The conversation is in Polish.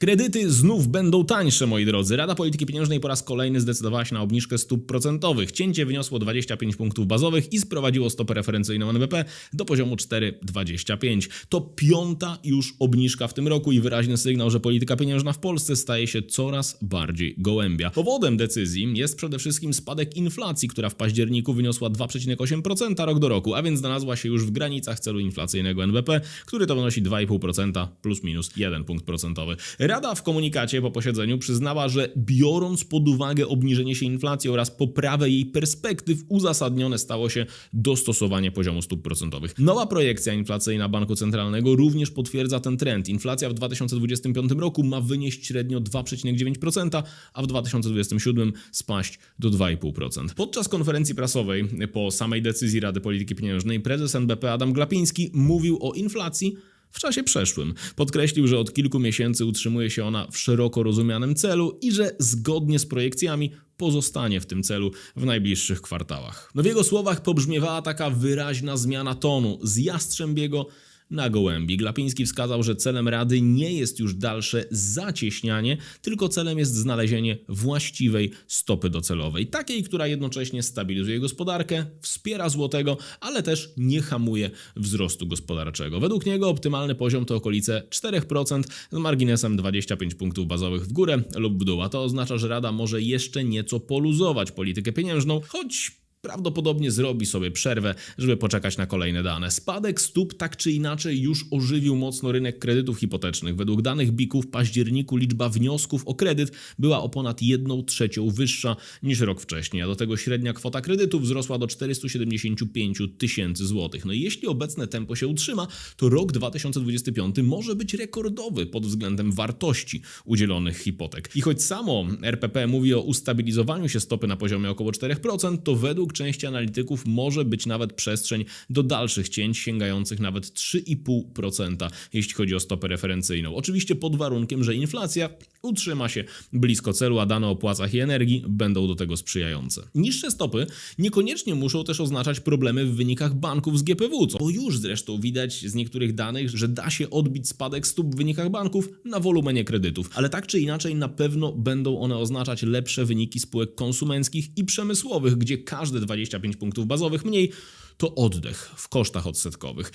Kredyty znów będą tańsze, moi drodzy. Rada Polityki Pieniężnej po raz kolejny zdecydowała się na obniżkę stóp procentowych. Cięcie wyniosło 25 punktów bazowych i sprowadziło stopę referencyjną NBP do poziomu 4,25. To piąta już obniżka w tym roku i wyraźny sygnał, że polityka pieniężna w Polsce staje się coraz bardziej gołębia. Powodem decyzji jest przede wszystkim spadek inflacji, która w październiku wyniosła 2,8% rok do roku, a więc znalazła się już w granicach celu inflacyjnego NBP, który to wynosi 2,5% plus minus 1 punkt procentowy. Rada w komunikacie po posiedzeniu przyznała, że biorąc pod uwagę obniżenie się inflacji oraz poprawę jej perspektyw, uzasadnione stało się dostosowanie poziomu stóp procentowych. Nowa projekcja inflacyjna Banku Centralnego również potwierdza ten trend. Inflacja w 2025 roku ma wynieść średnio 2,9%, a w 2027 spaść do 2,5%. Podczas konferencji prasowej po samej decyzji Rady Polityki Pieniężnej prezes NBP Adam Glapiński mówił o inflacji w czasie przeszłym. Podkreślił, że od kilku miesięcy utrzymuje się ona w szeroko rozumianym celu i że zgodnie z projekcjami pozostanie w tym celu w najbliższych kwartałach. No w jego słowach pobrzmiewała taka wyraźna zmiana tonu z jastrzębiego na gołębi. Glapiński wskazał, że celem Rady nie jest już dalsze zacieśnianie, tylko celem jest znalezienie właściwej stopy docelowej, takiej, która jednocześnie stabilizuje gospodarkę, wspiera złotego, ale też nie hamuje wzrostu gospodarczego. Według niego optymalny poziom to okolice 4% z marginesem 25 punktów bazowych w górę lub w dół, a to oznacza, że Rada może jeszcze nieco poluzować politykę pieniężną, choć prawdopodobnie zrobi sobie przerwę, żeby poczekać na kolejne dane. Spadek stóp tak czy inaczej już ożywił mocno rynek kredytów hipotecznych. Według danych BIK-u w październiku liczba wniosków o kredyt była o ponad 1 trzecią wyższa niż rok wcześniej, a do tego średnia kwota kredytu wzrosła do 475 tysięcy złotych. No i jeśli obecne tempo się utrzyma, to rok 2025 może być rekordowy pod względem wartości udzielonych hipotek. I choć samo RPP mówi o ustabilizowaniu się stopy na poziomie około 4%, to według części analityków może być nawet przestrzeń do dalszych cięć sięgających nawet 3,5%, jeśli chodzi o stopę referencyjną. Oczywiście pod warunkiem, że inflacja utrzyma się blisko celu, a dane o płacach i energii będą do tego sprzyjające. Niższe stopy niekoniecznie muszą też oznaczać problemy w wynikach banków z GPW, co bo już zresztą widać z niektórych danych, że da się odbić spadek stóp w wynikach banków na wolumenie kredytów. Ale tak czy inaczej na pewno będą one oznaczać lepsze wyniki spółek konsumenckich i przemysłowych, gdzie każde 25 punktów bazowych mniej to oddech w kosztach odsetkowych.